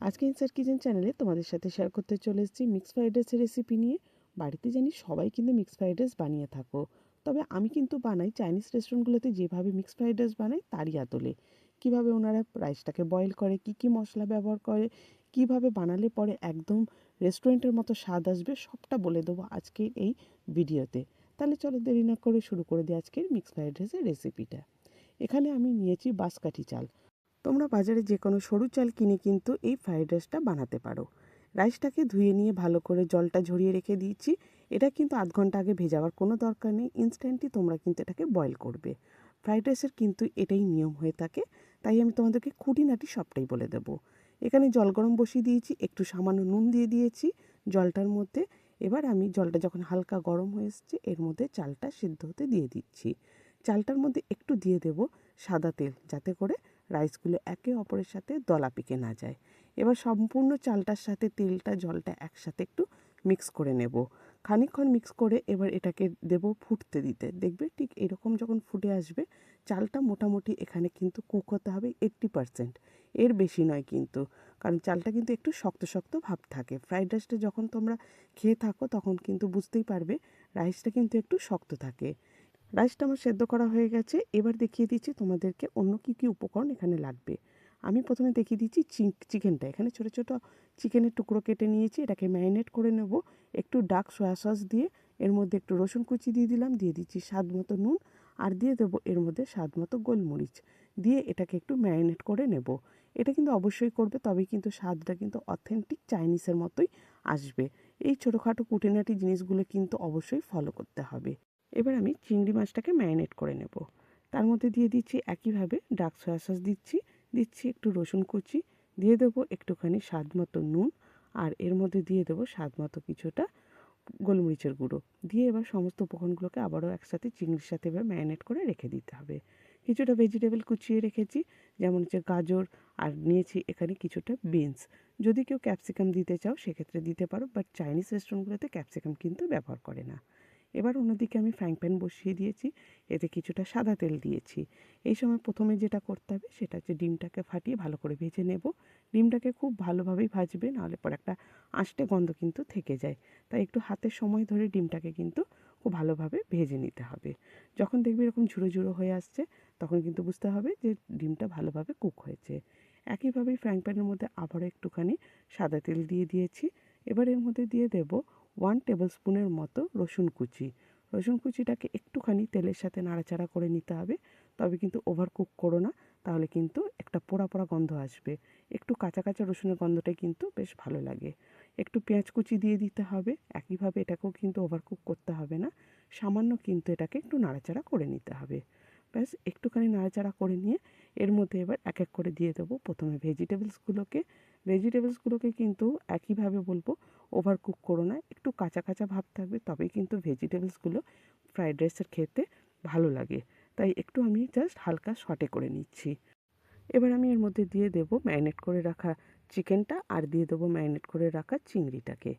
আজকে inside kitchen চ্যানেলে তোমাদের সাথে শেয়ার করতে চলে এসেছি মিক্স ফ্রাইড রাইসের রেসিপি নিয়ে। বাড়িতে জানি সবাই কিন্তু মিক্স ফ্রাইড রাইস বানিয়ে থাকো। তবে আমি কিন্তু বানাই চাইনিজ রেস্টুরেন্টগুলোতে যেভাবে মিক্স ফ্রাইড রাইস বানাই তারই আদলে। কীভাবে ওনারা রাইসটাকে বয়েল করে, কি কি মশলা ব্যবহার করে, কীভাবে বানালে পরে একদম রেস্টুরেন্টের মতো স্বাদ আসবে সবটা বলে দেবো আজকের এই ভিডিওতে। তাহলে চলো দেরি না করে শুরু করে দিই আজকের মিক্স ফ্রাইড রাইসের রেসিপিটা এখানে আমি নিয়েছি বাঁশকাঠি চাল। তোমরা বাজারে যে কোনো সরু চাল কিনে কিন্তু এই ফ্রাইড রাইসটা বানাতে পারো। রাইসটাকে ধুয়ে নিয়ে ভালো করে জলটা ঝরিয়ে রেখে দিয়েছি। এটা কিন্তু আধ ঘণ্টা আগে ভেজাবার কোনো দরকার নেই। ইনস্ট্যান্টই তোমরা কিন্তু এটাকে বয়েল করবে। ফ্রাইড রাইসের কিন্তু এটাই নিয়ম হয়ে থাকে। তাই আমি তোমাদেরকে খুঁটিনাটি সবটাই বলে দেব। এখানে জল গরম বসিয়ে দিয়েছি, একটু সামান্য নুন দিয়ে দিয়েছি জলটার মধ্যে। এবার আমি জলটা যখন হালকা গরম হয়ে এসছে, এর মধ্যে চালটা সিদ্ধ হতে দিয়ে দিচ্ছি। চালটার মধ্যে একটু দিয়ে দেব সাদা তেল, যাতে করে রাইসগুলো একে অপরের সাথে দলা পিকে না যায়। এবার সম্পূর্ণ চালটার সাথে তেলটা, জলটা একসাথে একটু মিক্স করে নেব। খানিকক্ষণ মিক্স করে এবার এটাকে দেব ফুটতে দিতে। দেখবে ঠিক এরকম যখন ফুটে আসবে, চালটা মোটামুটি এখানে কিন্তু কুক হতে হবে এইট্টি পারসেন্ট এর বেশি নয় কিন্তু, কারণ চালটা কিন্তু একটু শক্ত শক্ত ভাব থাকে। ফ্রাইড রাইসটা যখন তোমরা খেয়ে থাকো, তখন কিন্তু বুঝতেই পারবে রাইসটা কিন্তু একটু শক্ত থাকে। রাইসটা আমার সেদ্ধ করা হয়ে গেছে। এবার দেখিয়ে দিচ্ছি তোমাদেরকে অন্য কী কী উপকরণ এখানে লাগবে। আমি প্রথমে দেখিয়ে দিচ্ছি চিকেনটা। এখানে ছোটো ছোটো চিকেনের টুকরো কেটে নিয়েছি। এটাকে ম্যারিনেট করে নেব। একটু ডার্ক সয়া সস দিয়ে এর মধ্যে একটু রসুন কুচি দিয়ে দিলাম। দিয়ে দিচ্ছি স্বাদ মতো নুন আর দিয়ে দেবো এর মধ্যে স্বাদ মতো গোলমরিচ। দিয়ে এটাকে একটু ম্যারিনেট করে নেব। এটা কিন্তু অবশ্যই করবে, তবেই কিন্তু স্বাদটা কিন্তু অথেন্টিক চাইনিজের মতোই আসবে। এই ছোটোখাটো কুটিনাটি জিনিসগুলো কিন্তু অবশ্যই ফলো করতে হবে। এবার আমি চিংড়ি মাছটাকে ম্যারিনেট করে নেব। তার মধ্যে দিয়ে দিচ্ছি একইভাবে ডার্ক সয়া সস দিচ্ছি দিচ্ছি একটু রসুন কুচি, দিয়ে দেবো একটুখানি স্বাদ মতো নুন আর এর মধ্যে দিয়ে দেবো স্বাদ মতো কিছুটা গোলমরিচের গুঁড়ো। দিয়ে এবার সমস্ত উপকরণগুলোকে আবারও একসাথে চিংড়ির সাথে এবার ম্যারিনেট করে রেখে দিতে হবে। কিছুটা ভেজিটেবল কুচিয়ে রেখেছি, যেমন হচ্ছে গাজর আর নিয়েছি এখানে কিছুটা বিনস যদি কেউ ক্যাপসিকাম দিতে চাও, সেক্ষেত্রে দিতে পারো বাট চাইনিজ রেস্টুরেন্টগুলোতে ক্যাপসিকাম কিন্তু ব্যবহার করে না। এবার অন্যদিকে আমি ফ্রাইং প্যান বসিয়ে দিয়েছি, এতে কিছুটা সাদা তেল দিয়েছি। এই সময় প্রথমে যেটা করতে হবে সেটা হচ্ছে ডিমটাকে ফাটিয়ে ভালো করে ভেজে নেব। ডিমটাকে খুব ভালোভাবেই ভাজবে, নাহলে পরে একটা আষ্টে গন্ধ কিন্তু থেকে যায়। তাই একটু হাতের সময় ধরে ডিমটাকে কিন্তু খুব ভালোভাবে ভেজে নিতে হবে। যখন দেখবে এরকম ঝুড়ো ঝুড়ো হয়ে আসছে, তখন কিন্তু বুঝতে হবে যে ডিমটা ভালোভাবে কুক হয়েছে। একইভাবেই ফ্রাইং প্যানের মধ্যে আবারও একটুখানি সাদা তেল দিয়ে দিয়েছি। এবার এর মধ্যে দিয়ে দেব ওয়ান টেবিল স্পুনের মতো রসুন কুচি। রসুন কুচিটাকে একটুখানি তেলের সাথে নাড়াচাড়া করে নিতে হবে। তবে কিন্তু ওভার কুক করো না, তাহলে কিন্তু একটা পোড়া পোড়া গন্ধ আসবে। একটু কাঁচা কাঁচা রসুনের গন্ধটাই কিন্তু বেশ ভালো লাগে। একটু পেঁয়াজ কুচি দিয়ে দিতে হবে, একইভাবে এটাকেও কিন্তু ওভার কুক করতে হবে না। সামান্য কিন্তু এটাকে একটু নাড়াচাড়া করে নিতে হবে। ব্যাস, একটুখানি নাড়াচাড়া করে নিয়ে এর মধ্যে এবার এক এক করে দিয়ে দেবো প্রথমে ভেজিটেবলসগুলোকে ভেজিটেবলসগুলোকে কিন্তু একইভাবে বলব ওভার কুক করো না, একটু কাঁচা কাঁচা ভাব থাকবে, তবেই কিন্তু ভেজিটেবলসগুলো ফ্রাইড রাইসের খেতে ভালো লাগে। তাই একটু আমি জাস্ট হালকা শটে করে নিচ্ছি। এবার আমি এর মধ্যে দিয়ে দেবো ম্যারিনেট করে রাখা চিকেনটা আর দিয়ে দেবো ম্যারিনেট করে রাখা চিংড়িটাকে।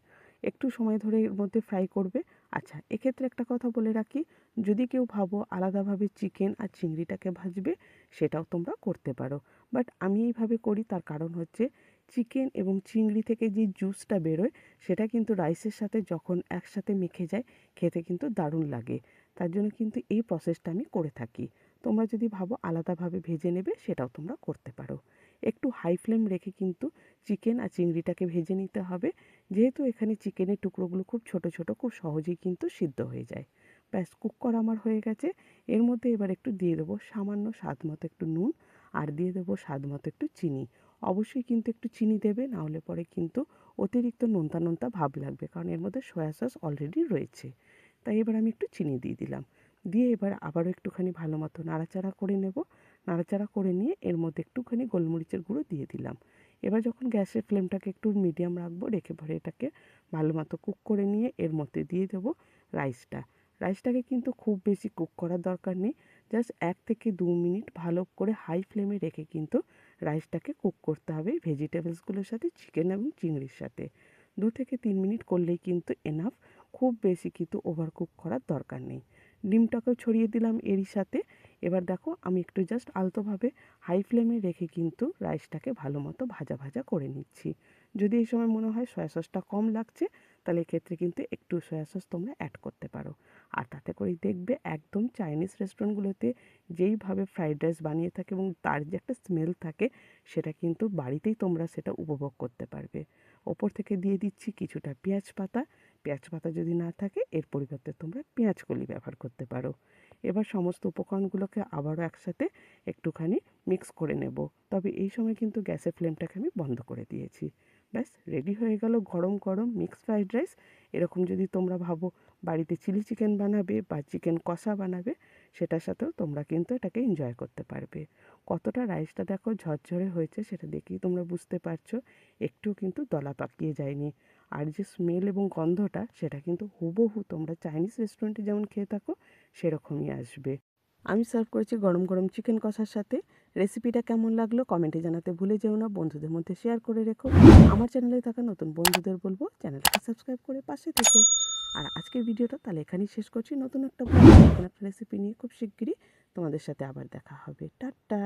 একটু সময় ধরে এর মধ্যে ফ্রাই করবে আচ্ছা এক্ষেত্রে একটা কথা বলে রাখি, যদি কেউ ভাবো আলাদাভাবে চিকেন আর চিংড়িটাকে ভাজবে, সেটাও তোমরা করতে পারো। বাট আমি এইভাবে করি, তার কারণ হচ্ছে চিকেন এবং চিংড়ি থেকে যে জুসটা বেরোয়, সেটা কিন্তু রাইসের সাথে যখন একসাথে মেখে যায়, খেতে কিন্তু দারুণ লাগে। তার জন্য কিন্তু এই প্রসেসটা আমি করে থাকি। তোমরা যদি ভাবো আলাদাভাবে ভেজে নেবে, সেটাও তোমরা করতে পারো। একটু হাই ফ্লেম রেখে কিন্তু চিকেন আর চিংড়িটাকে ভেজে নিতে হবে। যেহেতু এখানে চিকেনের টুকরোগুলো খুব ছোট ছোট, খুব সহজেই কিন্তু সিদ্ধ হয়ে যায়। ব্যাস কুক করা আমার হয়ে গেছে। এর মধ্যে এবার একটু দিয়ে দেবো সামান্য স্বাদ মতো একটু নুন আর দিয়ে দেবো স্বাদ মতো একটু চিনি। অবশ্যই কিন্তু একটু চিনি দেবে, না হলে পরে কিন্তু অতিরিক্ত নোনতা নোনতা ভাব লাগবে কারণ এর মধ্যে সয়া সস অলরেডি রয়েছে। তাই এবার আমি একটু চিনি দিয়ে দিলাম। দিয়ে এবার আবারও একটুখানি ভালো মতো নাড়াচাড়া করে নেব। নাড়াচাড়া করে নিয়ে এর মধ্যে একটুখানি গোলমরিচের গুঁড়ো দিয়ে দিলাম। এবার যখন গ্যাসের ফ্লেমটাকে একটু মিডিয়াম রাখব, রেখে পরে এটাকে ভালো মতো কুক করে নিয়ে এর মধ্যে দিয়ে দেবো রাইসটা। রাইসটাকে কিন্তু খুব বেশি কুক করার দরকার নেই, জাস্ট এক থেকে দু মিনিট ভালো করে হাই ফ্লেমে রেখে কিন্তু রাইসটাকে কুক করতে হবে ভেজিটেবলসগুলোর সাথে, চিকেন এবং চিংড়ির সাথে। দু থেকে তিন মিনিট করলেই কিন্তু এনাফ খুব বেশি কিন্তু ওভার কুক করার দরকার নেই। ডিমটাকেও ছড়িয়ে দিলাম এরই সাথে। এবার দেখো, আমি একটু জাস্ট আলতোভাবে হাই ফ্লেমে রেখে কিন্তু রাইসটাকে ভালো মতো ভাজা ভাজা করে নিচ্ছি। যদি এই সময় মনে হয় সয়া সসটা কম লাগছে, তাহলে এক্ষেত্রে কিন্তু একটু সয়া সস তোমরা অ্যাড করতে পারো। আর তাতে করেই দেখবে একদম চাইনিজ রেস্টুরেন্টগুলোতে যেইভাবে ফ্রাইড রাইস বানিয়ে থাকে এবং তার যে একটা স্মেল থাকে, সেটা কিন্তু বাড়িতেই তোমরা সেটা উপভোগ করতে পারবে। ওপর থেকে দিয়ে দিচ্ছি কিছুটা পেঁয়াজ পাতা। পেঁয়াজ পাতা যদি না থাকে, এর পরিবর্তে তোমরা পেঁয়াজ কলি ব্যবহার করতে পারো। এবার সমস্ত উপকরণগুলোকে আবারও একসাথে একটুখানি মিক্স করে নেব। তবে এই সময় কিন্তু গ্যাসের ফ্লেমটাকে আমি বন্ধ করে দিয়েছি। ব্যাস রেডি হয়ে গেল গরম গরম মিক্স ফ্রাইড রাইস এরকম যদি তোমরা ভাবো বাড়িতে চিলি চিকেন বানাবে বা চিকেন কষা বানাবে, সেটার সাথেও তোমরা কিন্তু এটাকে এনজয় করতে পারবে। কতটা রাইসটা দেখো ঝরঝরে হয়েছে, সেটা দেখেই তোমরা বুঝতে পারছ। একটুও কিন্তু দলা পাকিয়ে যায়নি। আর যে স্মেল এবং গন্ধটা, সেটা কিন্তু হুবহু তোমরা চাইনিজ রেস্টুরেন্টে যেমন খেয়ে থাকো, সেরকমই আসবে। আমি সার্ভ করেছি গরম গরম চিকেন কষার সাথে। রেসিপিটা কেমন লাগল কমেন্টে জানাতে ভুলে যেও না। বন্ধুদের মধ্যে শেয়ার করে রেখো। আমার চ্যানেলে থাকা নতুন বন্ধুদের বলব, চ্যানেলটাকে সাবস্ক্রাইব করে পাশে থেকো। আর আজকের ভিডিওটা তাহলে এখানেই শেষ করছি। নতুন একটা রেসিপি নিয়ে খুব শিগগিরই তোমাদের সাথে আবার দেখা হবে। টাটা!